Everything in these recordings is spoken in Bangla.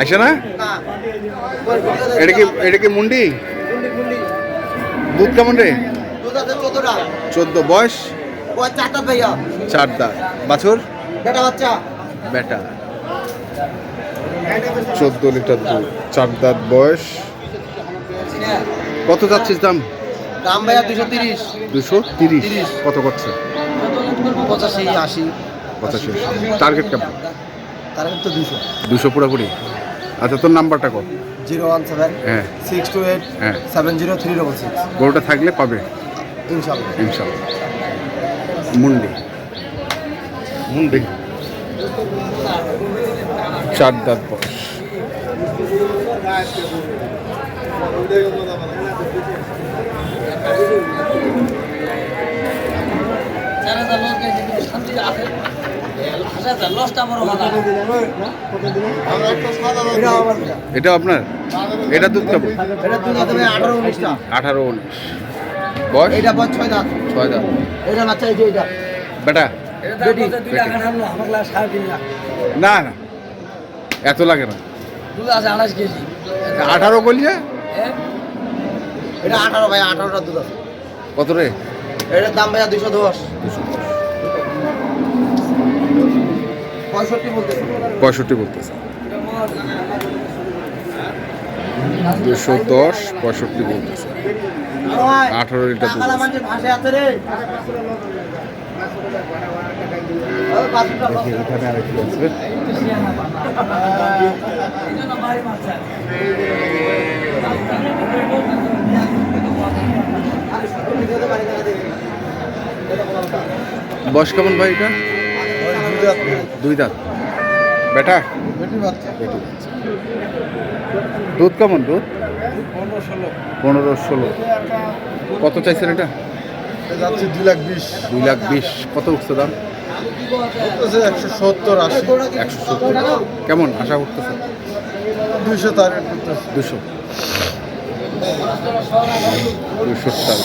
আসে না? এটা কি এটা কি মুন্ডি? দুধ কেমন রে? চোদ্দ। বয়স? চারটা। বাছুর? বেটা। চোদ্দ লিটার দুধ। চার দাঁত বয়স? কত যাচ্ছিস দাম? দাম ভাইয়া দুশো তিরিশ। দুশো তিরিশ। কত করছে? পঁচাশি আশি। পঁচাশি টার্গেট কেমন? তার তো দুশো। দুশো পুরোপুরি? আচ্ছা তোর নাম্বারটা কর জিরো ওয়ান সেভেন হ্যাঁ। সিক্স টু এইট হ্যাঁ। Seven zero three double six. গরুটা থাকলে পাবে ইনশাল্লাহ ইনশাল্লাহ মুন্ডি। মুন্ডি। চার দাঁত বয়স। এটা আপনার? এটা দুধ কেমন? আঠারো উনিশ। বয়স? পর ছয় দাঁত। ছয় দাঁত এটা বাচ্চা এই যে এটা বেটা? না না। এত লাগে না। দুধ আছে আঠাশ কেজি আঠারো বলছে এটা আঠারো ভাই আঠারোটা দুধ আছে। কত রে? এটার দাম ভাইয়া দুশো। দশ। বলতে পঁয়ষট্টি বলতেছে। দুশো দশ পঁয়ষট্টি বলতেছে। আঠারো লিটার বয়স কেমন ভাই এটা? দুই দাঁত। বেটা? বেটির বাচ্চা। বেটি বাচ্চা। দুধ কেমন দুধ? পনেরো ষোলো। কত চাইছেন এটা? যাচ্ছে দুই লাখ বিশ। দুই লাখ বিশ। কত উঠছে দাম? একশো সত্তর আশি। একশো সত্তর। কেমন? আশা দুইশো টার্গেট করতেছে। দুশো দুশো টাকা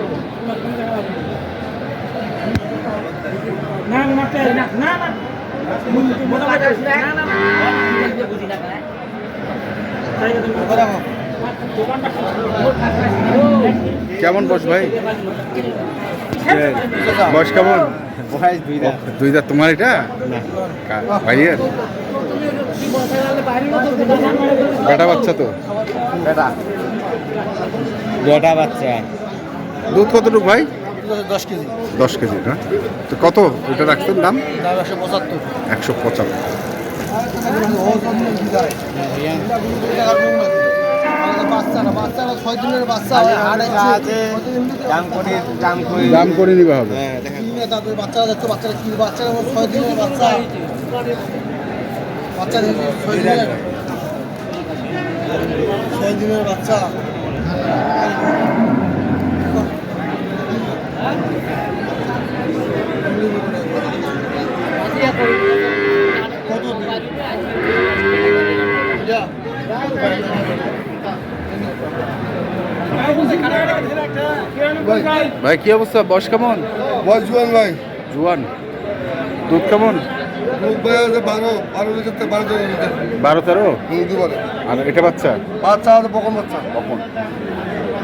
কেমন বস ভাই? বস কেমন? দুই দাঁত তোমার এটা? ভাইয়ের? বেটা বাচ্চা তো? বেটা। বাচ্চা দুধ কতটুকু ভাই? দশ কেজি। দশ কেজি না তো কত এটা রাখছেন দাম? একশো পঁচাত্তর। একশো পঁচাত্তর। দাম করে নিবা হবে। বাচ্চারা যাচ্ছে বাচ্চারা কি বাচ্চারা ছয় দিনের বাচ্চা বাচ্চা দেখি, ছয় দিনের ছয় দিনের বাচ্চা। ভাই কি অবস্থা? বয়স কেমন? বয়স জুয়ান ভাই। জুয়ান। দুধ কেমন? বারো তেরো? আর এটা বাচ্চা? বাচ্চা বকন বাচ্চা। কখন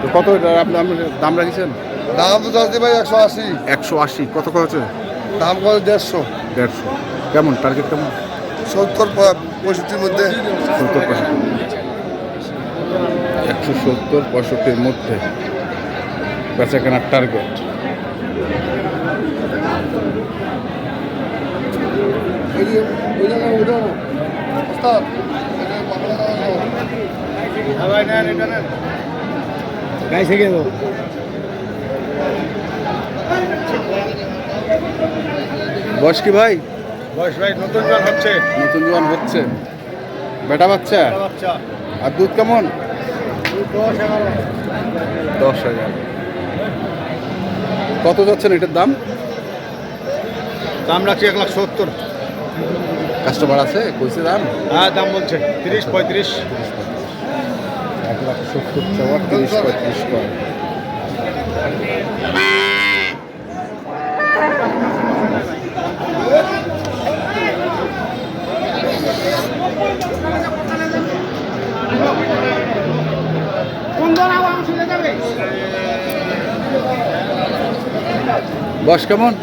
তো কত আপনি দাম রাখিছেন? দাম তো যাচ্ছে ভাই একশো আশি। একশো আশি কত খরচে দাম করে দেড়শো। দেড়শো। কেমন টার্গেট কেমন? সত্তর পঁয়ষট্টির মধ্যে। সত্তর পঁয়ষট্টি। একশো সত্তর পঁয়ষট্টির মধ্যে। বেচা কেনার টার্গেট। গাইছে গেল বয়স কি ভাই? বয়স ভাই নতুন জল হচ্ছে। নতুন জোয়ান হচ্ছে। বেটা বাচ্চা? আর দুধ কেমন? দশ হাজার কত যাচ্ছেন এটার দাম? দাম রাখছি এক লাখ সত্তর। কাস্টমার আছে? কইছে দাম? হ্যাঁ দাম বলছে। তিরিশ পঁয়ত্রিশ। এক লাখ সত্তর চাওয়ার তিরিশ পঁয়ত্রিশ বয়স কেমন?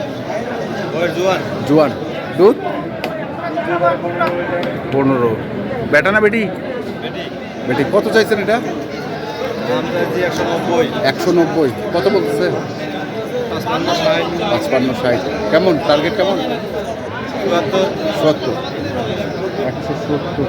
জোয়ান। জোয়ান। দুধ? পনেরো। বেটা না বেটি? বেটি। কত চাইছেন এটা? একশো নব্বই। কত বলতেছে? পাঁচপান্ন ষাট। কেমন? টার্গেট কেমন? চুয়াত্তর। সত্তর একশো সত্তর।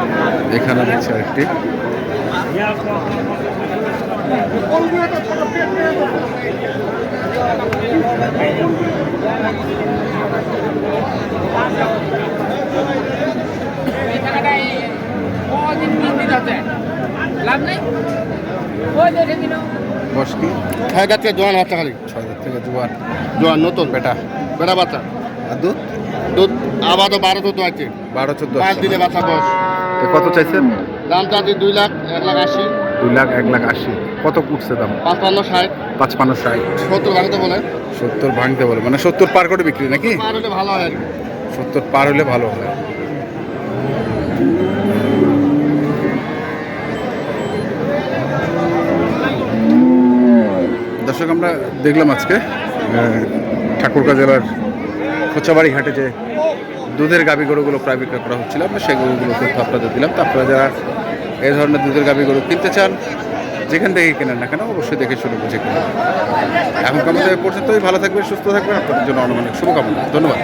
এখানে দেখছি আরেকটি। বয়স কি? ছয় গাছ থেকে জোয়ান বাচ্চা খালি ছয় হাজার থেকে জোয়ান। জোয়ান নতুন বেটা। বেটা বাচ্চা। আর দুধ? দুধ আবারও বারো দুধ আছে। বারো চোদ্দ পাঁচ দিনে বাচ্চা বয়স। কত চাইছেন? দাম চাচ্ছি দুই লাখ এক লাখ আশি। দুই লাখ এক লাখ আশি। কত উঠছে দাম? পাঁচপান্ন ষাট। পাঁচপান্ন ষাট। সত্তর ভাঙতে বলে। সত্তর ভাঙতে বলে। মানে সত্তর পার করে বিক্রি নাকি? পার হলে ভালো হয় আর কি। সত্তর পার হলে ভালো হয়। দর্শক আমরা দেখলাম আজকে ঠাকুরগাঁ জেলার খোঁচাবাড়ি ঘাটে যে দুধের গাবি গরুগুলো প্রায় বিক্রয় করা হচ্ছিল, আমরা সেই গরুগুলো তথ্য আপনাদের দিলাম। তো আপনারা যারা এই ধরনের দুধের গাবি গরু কিনতে চান, যেখান থেকে কেনেন না কেন, অবশ্যই দেখে শুনে বুঝে কিনুন। এখন আমাদের পর্যন্তই। ভালো থাকবে সুস্থ থাকবে আপনাদের জন্য অনুমানিক শুভকামনা। ধন্যবাদ।